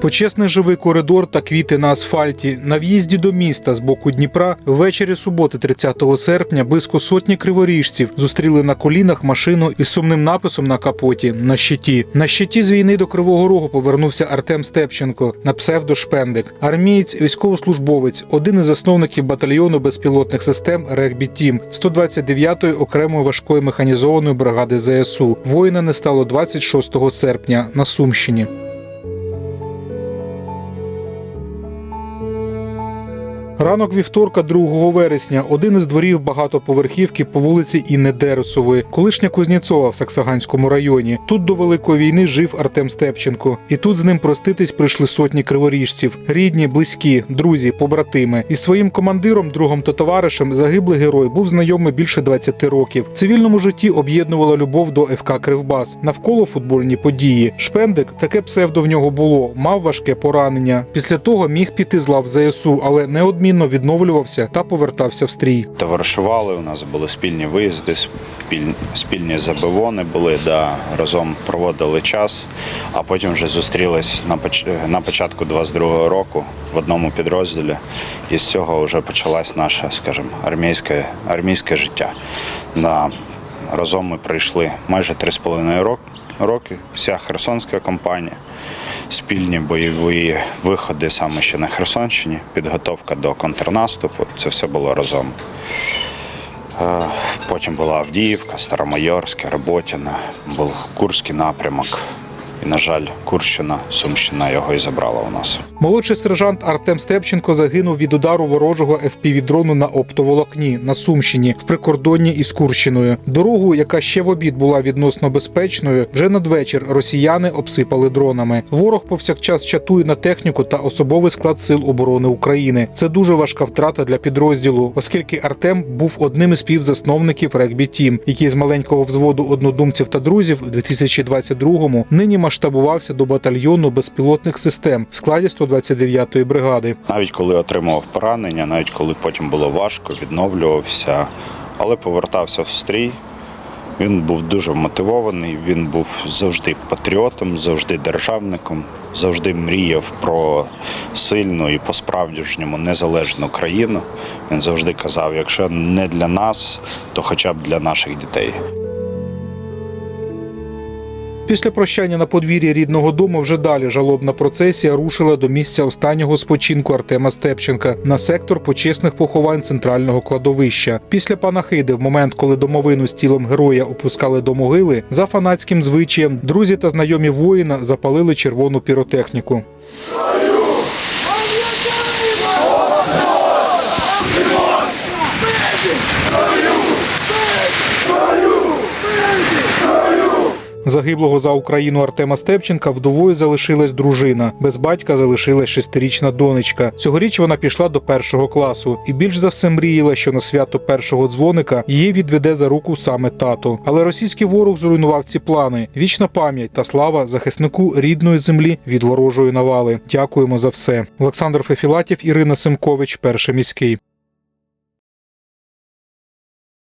Почесний живий коридор та квіти на асфальті. На в'їзді до міста з боку Дніпра ввечері суботи, 30 серпня, близько сотні криворіжців зустріли на колінах машину із сумним написом на капоті на щиті. На щиті з війни до Кривого Рогу повернувся Артем Степченко на псевдо Шпендик. Армієць, військовослужбовець, один із засновників батальйону безпілотних систем Регбі Тім 129-ї окремої важкої механізованої бригади ЗСУ. Воїна не стало 26 серпня на Сумщині. Ранок вівторка, 2 вересня, один із дворів багатоповерхівки по вулиці Інни Дересової, колишня Кузнєцова в Саксаганському районі. Тут до великої війни жив Артем Степченко, і тут з ним проститись прийшли сотні криворіжців, рідні, близькі, друзі, побратими. Із своїм командиром, другом та товаришем загиблий герой був знайомий більше 20 років. В цивільному житті об'єднувала любов до ФК Кривбас навколо футбольні події. Шпендик, таке псевдо в нього було, мав важке поранення. Після того міг піти з лав ЗСУ, але неодмінно відновлювався та повертався в стрій. Товаришували, у нас були спільні виїзди, спіль- спільні забивони були, да, разом проводили час, а потім вже зустрілись на, поч- на початку 22-го року в одному підрозділі. І з цього вже почалось наше, скажімо, армійське, армійське життя. Да, разом ми пройшли майже 3,5 рок- роки, вся Херсонська компанія. Спільні бойові виходи саме ще на Херсонщині, підготовка до контрнаступу. Це все було разом. Е, Потім була Авдіївка, Старомайорське, Роботіна, був Курський напрямок. І, на жаль, Курщина, Сумщина його і забрала у нас. Молодший сержант Артем Степченко загинув від удару ворожого FPV-дрону на оптоволокні на Сумщині в прикордонні із Курщиною. Дорогу, яка ще в обід була відносно безпечною, вже надвечір росіяни обсипали дронами. Ворог повсякчас чатує на техніку та особовий склад сил оборони України. Це дуже важка втрата для підрозділу, оскільки Артем був одним із співзасновників регбі Тім, який з маленького взводу однодумців та друзів в 2022-му нині масштабувався до батальйону безпілотних систем в складі 129-ї бригади. Навіть коли отримував поранення, навіть коли потім було важко, відновлювався, але повертався в стрій. Він був дуже мотивований, він був завжди патріотом, завжди державником, завжди мріяв про сильну і по-справжньому незалежну країну. Він завжди казав: якщо не для нас, то хоча б для наших дітей. Після прощання на подвір'ї рідного дому вже далі жалобна процесія рушила до місця останнього спочинку Артема Степченка на сектор почесних поховань центрального кладовища. Після панахиди, в момент, коли домовину з тілом героя опускали до могили, за фанатським звичаєм друзі та знайомі воїна запалили червону піротехніку. Загиблого за Україну Артема Степченка вдовою залишилась дружина. Без батька залишилась шестирічна донечка. Цьогоріч вона пішла до першого класу і більш за все мріяла, що на свято першого дзвоника її відведе за руку саме тато. Але російський ворог зруйнував ці плани. Вічна пам'ять та слава захиснику рідної землі від ворожої навали. Дякуємо за все. Олександр Фефілатів, Ірина Симкович, перший міський.